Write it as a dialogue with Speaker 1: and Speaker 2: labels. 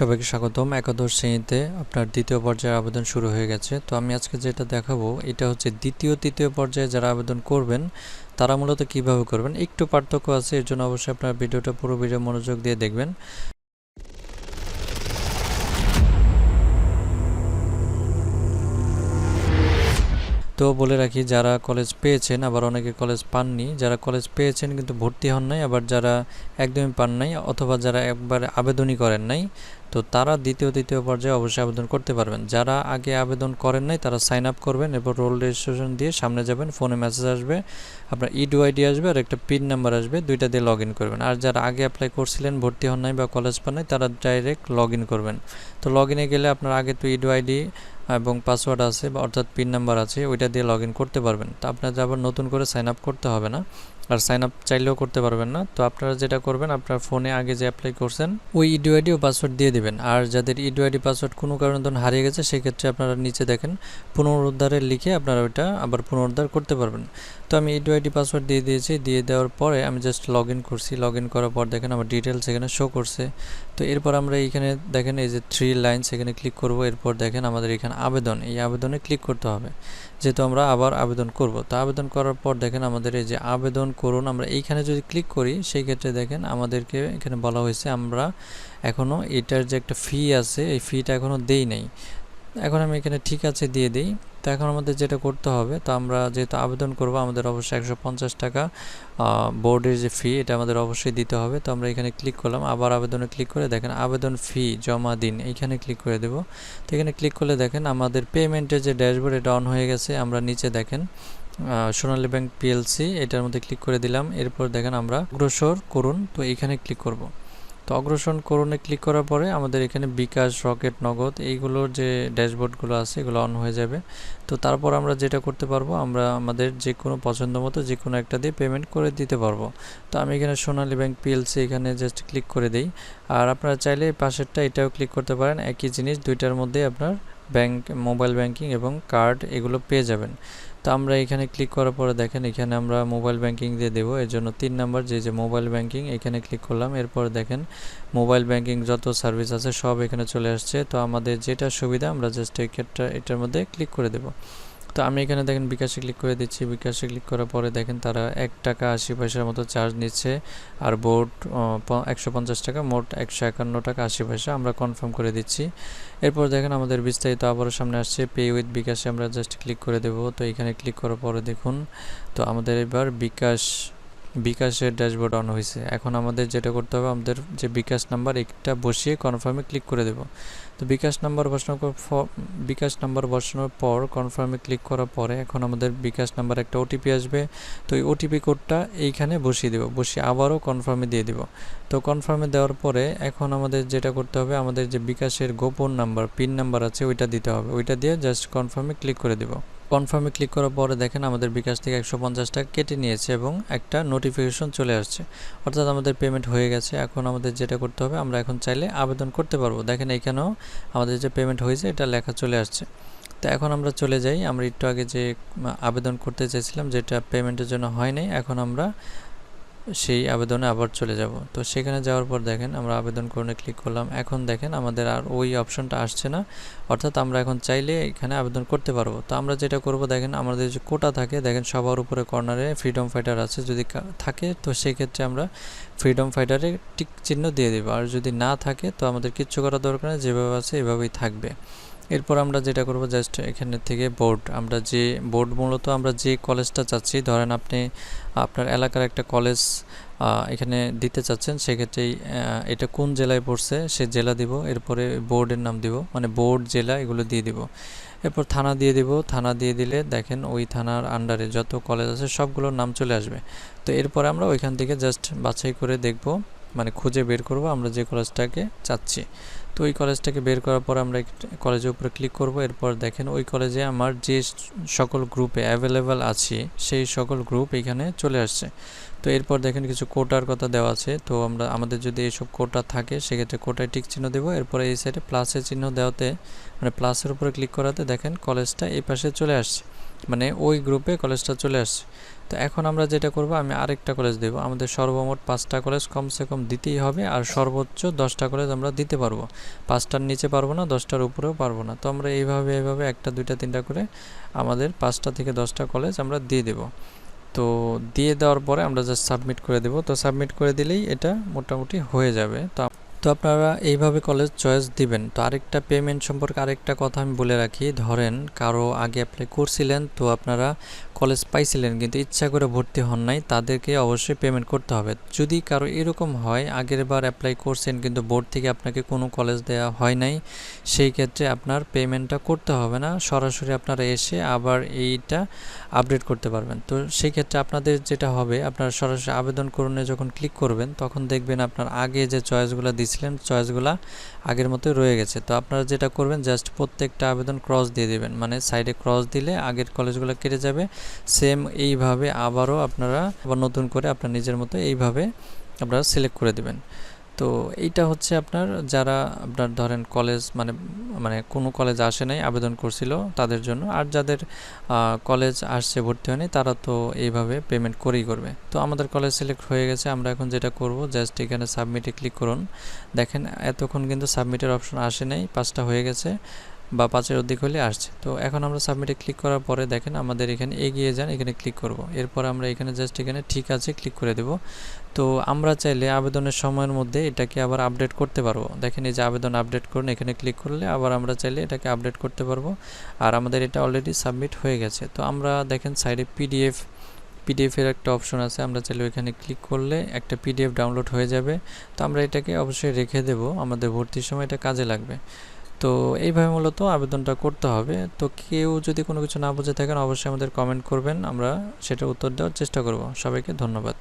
Speaker 1: সবাইকে স্বাগতম। একাদশ শ্রেণীতে আপনার দ্বিতীয় পর্যায়ের আবেদন শুরু হয়ে গেছে। তো আমি আজকে যেটা দেখাবো, এটা হচ্ছে দ্বিতীয়, তৃতীয় পর্যায়ে যারা আবেদন করবেন, তারা মূলত কীভাবে করবেন? একটু পার্থক্য আছে, এর জন্য অবশ্যই আপনার ভিডিওটা পুরো ভিডিও মনোযোগ দিয়ে দেখবেন। তো বলে রাখি, যারা কলেজ পেয়েছেন, আবার অনেকে কলেজ পাননি। যারা কলেজ পেয়েছেন কিন্তু ভর্তি হন নাই, আবার যারা একদমই পান নাই, অথবা যারা একবার আবেদনই করেন নাই তো তারা দ্বিতীয়, তৃতীয় পর্যায়ে অবশ্যই আবেদন করতে পারবেন। যারা আগে আবেদন করেন নাই, তারা সাইন আপ করবেন এরপর রোল রেজিস্ট্রেশন দিয়ে সামনে যাবেন ফোনে মেসেজ আসবে, আপনার ইডু আইডি আসবে আর একটা পিন নাম্বার আসবে, দুইটা দিয়ে লগ করবেন। আর যারা আগে অ্যাপ্লাই করছিলেন, ভর্তি হন নাই বা কলেজ পান নাই, তারা ডাইরেক্ট লগ করবেন। তো লগ ইনে গেলে আপনার আগে তো ইডু আইডি এবং পাসওয়ার্ড আছে বা অর্থাৎ পিন নাম্বার আছে, ওইটা দিয়ে লগ করতে পারবেন। তো আপনার আবার নতুন করে সাইন আপ করতে হবে না। আর সাইন আপ চাইলেও করতে পারবেন না। তো আপনারা যেটা করবেন, আপনার ফোনে আগে যে অ্যাপ্লাই করছেন, ওই ইডু আইডি ও পাসওয়ার্ড দিয়ে দিবেন। আর যাদের ইডু আইডি পাসওয়ার্ড কোনো কারণে ধরুন হারিয়ে গেছে, সেক্ষেত্রে আপনারা নিচে দেখেন পুনরুদ্ধারে লিখে আপনারা ওইটা আবার পুনরুদ্ধার করতে পারবেন। তো আমি ইডু আইডি পাসওয়ার্ড দিয়ে দিয়েছি। দিয়ে দেওয়ার পরে আমি জাস্ট লগ করছি। লগ করার পর দেখেন আমার ডিটেলস এখানে শো করছে। তো এরপর আমরা এইখানে দেখেন এই যে থ্রি লাইন সেখানে ক্লিক করব। এরপর দেখেন আমাদের এখানে আবেদন। এই আবেদনে ক্লিক করতে হবে। যেহেতু আমরা আবার আবেদন করব। তো আবেদন করার পর দেখেন আমাদের এই যে আবেদন করুন। আমরা এইখানে যদি ক্লিক করি, সেই ক্ষেত্রে দেখেন আমাদেরকে এখানে বলা হয়েছে আমরা এখনও এটার যে একটা ফি আছে, এই ফিটা এখনও দেই নাই। এখন আমি এখানে ঠিক আছে দিয়ে দিই। তো এখন আমাদের যেটা করতে হবে, তো আমরা যেহেতু আবেদন করব, আমাদের অবশ্যই একশো পঞ্চাশ টাকা বোর্ডের যে ফি এটা আমাদের অবশ্যই দিতে হবে। তো আমরা এখানে ক্লিক করলাম। আবার আবেদনে ক্লিক করে দেখেন, আবেদন ফি জমা দিন, এইখানে ক্লিক করে দেব। তো এখানে ক্লিক করলে দেখেন আমাদের পেমেন্টের যে ড্যাশবোর্ড এটা অন হয়ে গেছে। আমরা নিচে দেখেন সোনালী ব্যাংক পিএলসি এটার মধ্যে ক্লিক করে দিলাম। এরপর দেখেন আমরা অগ্রসর করুন, তো এখানে ক্লিক করব। তো অগ্রসর করুনে ক্লিক করার পরে আমাদের এখানে বিকাশ, রকেট, নগদ এইগুলোর যে ড্যাশবোর্ডগুলো আছে, এগুলো অন হয়ে যাবে। তো তারপর আমরা যেটা করতে পারব, আমরা আমাদের যে কোনো পছন্দ মতো যে কোনো একটা দিয়ে পেমেন্ট করে দিতে পারব। তো আমি এখানে সোনালী ব্যাংক পিএলসি এখানে জাস্ট ক্লিক করে দিই। আর আপনারা চাইলে পাশেরটা এটাও ক্লিক করতে পারেন। একই জিনিস দুইটার মধ্যে আপনার ব্যাংক মোবাইল ব্যাংকিং এবং কার্ড এগুলো পেয়ে যাবেন। তো আমরা এখানে ক্লিক করার পরে দেখেন, এখানে আমরা মোবাইল ব্যাংকিং দিয়ে দেবো। এর জন্য তিন নাম্বার যে যে মোবাইল ব্যাংকিং এখানে ক্লিক করলাম। এরপর দেখেন মোবাইল ব্যাংকিং যত সার্ভিস আছে সব এখানে চলে আসছে। তো আমাদের যেটা সুবিধা, আমরা জাস্ট এই ক্ষেত্রে এটার মধ্যে ক্লিক করে দেবো। তো আমি এখানে দেখেন বিকাশে ক্লিক করে দিচ্ছি। বিকাশে ক্লিক করার পরে দেখেন তারা এক টাকা আশি পয়সার মতো চার্জ নিচ্ছে। আর বোর্ড একশো পঞ্চাশ টাকা, মোট একশো একান্ন টাকা আশি পয়সা আমরা কনফার্ম করে দিচ্ছি। এরপর দেখেন আমাদের বিস্তারিত আবারও সামনে আসছে। পে উইথ বিকাশে আমরা জাস্ট ক্লিক করে দেব। তো এখানে ক্লিক করার পরে দেখুন, তো আমাদের এবার বিকাশ, বিকাশের ড্যাশবোর্ড অন হয়েছে এখন আমাদের যেটা করতে হবে, আমাদের যে বিকাশ নাম্বার একটা বসিয়ে কনফার্মে ক্লিক করে দেব। তো বিকাশ নাম্বার বসানোর বিকাশ নাম্বার বসানোর পর কনফার্মে ক্লিক করার পরে এখন আমাদের বিকাশ নাম্বার একটা ওটিপি আসবে। তো এই ওটিপি কোডটা এইখানে বসিয়ে দেব, বসিয়ে আবারও কনফার্মে দিয়ে দিব। তো কনফার্মে দেওয়ার পরে এখন আমাদের যেটা করতে হবে, আমাদের যে বিকাশের গোপন নাম্বার পিন নাম্বার আছে ওইটা দিতে হবে। ওইটা দিয়ে জাস্ট কনফার্মে ক্লিক করে দেব। কনফার্মে ক্লিক করার পরে দেখেন আমাদের বিকাশ থেকে একশো পঞ্চাশ টাকা কেটে নিয়েছে এবং একটা নোটিফিকেশন চলে আসছে। অর্থাৎ আমাদের পেমেন্ট হয়ে গেছে। এখন আমাদের যেটা করতে হবে, আমরা এখন চাইলে আবেদন করতে পারব। দেখেন এখানেও আমাদের যে পেমেন্ট হয়েছে, এটা লেখা চলে আসছে। তো এখন আমরা চলে যাই। আমরা একটু আগে যে আবেদন করতে চেয়েছিলাম, যেটা পেমেন্টের জন্য হয়নি এখন আমরা সেই আবেদনে আবার চলে যাব। তো সেখানে যাওয়ার পর দেখেন আমরা আবেদন করে ক্লিক করলাম। এখন দেখেন আমাদের আর ওই অপশনটা আসছে না। অর্থাৎ আমরা এখন চাইলে এখানে আবেদন করতে পারব। তো আমরা যেটা করব দেখেন আমাদের যে কোটা থাকে, দেখেন সবার উপরে কর্নারে ফ্রিডম ফাইটার আছে যদি থাকে, তো সেই ক্ষেত্রে আমরা ফ্রিডম ফাইটারে টিক চিহ্ন দিয়ে দেবো। আর যদি না থাকে, তো আমাদের কিচ্ছু করার দরকার নেই। যেভাবে আছে এভাবেই থাকবে। এরপর আমরা যেটা করব জাস্ট এখানে থেকে বোর্ড আমরা যে বোর্ড মূলত আমরা যে কলেজটা চাচ্ছি, ধরেন আপনি, আপনার এলাকার একটা কলেজ এখানে দিতে চাচ্ছেন সেক্ষেত্রে এটা কোন জেলায় পড়ছে সে জেলা দিব, এরপরে বোর্ডের নাম দিব মানে বোর্ড জেলা এগুলো দিয়ে দিব। এরপর থানা দিয়ে দিব, থানা দিয়ে দিলে দেখেন ওই থানার আন্ডারে যত কলেজ আছে সবগুলোর নাম চলে আসবে। তো এরপরে আমরা ওইখান থেকে জাস্ট বাছাই করে দেখব মানে খুঁজে বের করব আমরা যে কলেজটাকে চাচ্ছি। তো ওই কলেজটাকে বের করার পর আমরা কলেজের উপরে ক্লিক করব। এরপর দেখেন ওই কলেজে আমার যে সকল গ্রুপে অ্যাভেলেবেল আছে, সেই সকল গ্রুপ এখানে চলে আসছে। তো এরপর দেখেন কিছু কোটার কথা দেওয়া আছে। তো আমরা, আমাদের যদি এইসব কোটা থাকে, সেক্ষেত্রে কোটায় টিক চিহ্ন দেবো। এরপরে এই সাইডে প্লাসের চিহ্ন দেওয়াতে মানে প্লাসের উপরে ক্লিক করাতে দেখেন কলেজটা এই পাশে চলে আসছে। মানে ওই গ্রুপে কলেজটা চলে আসছে। তো এখন আমরা যেটা করব, আমি আরেকটা কলেজ দেব। আমাদের সর্বমোট পাঁচটা কলেজ কমসে কম দিতেই হবে আর সর্বোচ্চ দশটা কলেজ আমরা দিতে পারব। পাঁচটার নিচে পারব না, দশটার উপরেও পারব না। তো আমরা এইভাবে এইভাবে একটা, দুইটা, তিনটা করে আমাদের পাঁচটা থেকে দশটা কলেজ আমরা দিয়ে দেব। তো দিয়ে দেওয়ার পরে আমরা জাস্ট সাবমিট করে দেব। তো সাবমিট করে দিলেই এটা মোটামুটি হয়ে যাবে। তো তো আপনারা এইভাবে কলেজ চয়েস দিবেন। তো আরেকটা পেমেন্ট সম্পর্কে আরেকটা কথা আমি বলে রাখি। ধরেন কারও আগে অ্যাপ্লাই করছিলেন, তো আপনারা কলেজ পাইছিলেন কিন্তু ইচ্ছা করে ভর্তি হন নাই, তাদেরকে অবশ্যই পেমেন্ট করতে হবে। যদি কারও এরকম হয়, আগের বার অ্যাপ্লাই করছেন কিন্তু বোর্ড থেকে আপনাকে কোনো কলেজ দেওয়া হয় নাই, সেই ক্ষেত্রে আপনার পেমেন্টটা করতে হবে না, সরাসরি আপনারা এসে আবার এইটা আপডেট করতে পারবেন। তো সেই ক্ষেত্রে আপনাদের যেটা হবে, আপনারা সরাসরি আবেদন করণে যখন ক্লিক করবেন, তখন দেখবেন আপনার আগে যে চয়েসগুলো দিয়েছিলেন চয়েসগুলো আগের মতোই রয়ে গেছে। তো আপনারা যেটা করবেন জাস্ট প্রত্যেকটা আবেদন ক্রস দিয়ে দেবেন। মানে সাইডে ক্রস দিলে আগের কলেজগুলো কেটে যাবে সেম এইভাবে আবারও আপনারা আবার নতুন করে আপনার নিজের মতো এইভাবে আপনারা সিলেক্ট করে দেবেন। তো এইটা হচ্ছে আপনার যারা আপনার ধরেন কলেজ মানে মানে কোনো কলেজ আসে নাই, আবেদন করছিল তাদের জন্য। আর যাদের কলেজ আসছে, ভর্তি হয়নি, তারা তো এইভাবে পেমেন্ট করেই করবে। তো আমাদের কলেজ সিলেক্ট হয়ে গেছে, আমরা এখন যেটা করব জাস্ট এখানে সাবমিটে ক্লিক করুন। দেখেন এতক্ষণ কিন্তু সাবমিটের অপশন আসে নাই, পাঁচটা হয়ে গেছে। বা পাঁচের অধিক হলে আসছে। তো এখন আমরা সাবমিটে ক্লিক করার পরে দেখেন আমাদের এখানে এগিয়ে যান, এখানে ক্লিক করব। এরপর আমরা এখানে জাস্ট এখানে ঠিক আছে ক্লিক করে দেব। তো আমরা চাইলে আবেদনের সময়ের মধ্যে এটাকে আবার আপডেট করতে পারব। দেখেন এই যে আবেদন আপডেট করুন, এখানে ক্লিক করলে আবার আমরা চাইলে এটাকে আপডেট করতে পারব। আর আমাদের এটা অলরেডি সাবমিট হয়ে গেছে। তো আমরা দেখেন সাইডে পিডিএফ পিডিএফের একটা অপশন আছে। আমরা চাইলে ওইখানে ক্লিক করলে একটা পিডিএফ ডাউনলোড হয়ে যাবে। তো আমরা এটাকে অবশ্যই রেখে দেব। আমাদের ভর্তির সময় এটা কাজে লাগবে। তো এইভাবে মূলত আবেদনটা করতে হবে। তো কেউ যদি কোনো কিছু না বুঝে থাকেন, অবশ্যই আমাদের কমেন্ট করবেন, আমরা সেটা উত্তর দেওয়ার চেষ্টা করব। সবাইকে ধন্যবাদ।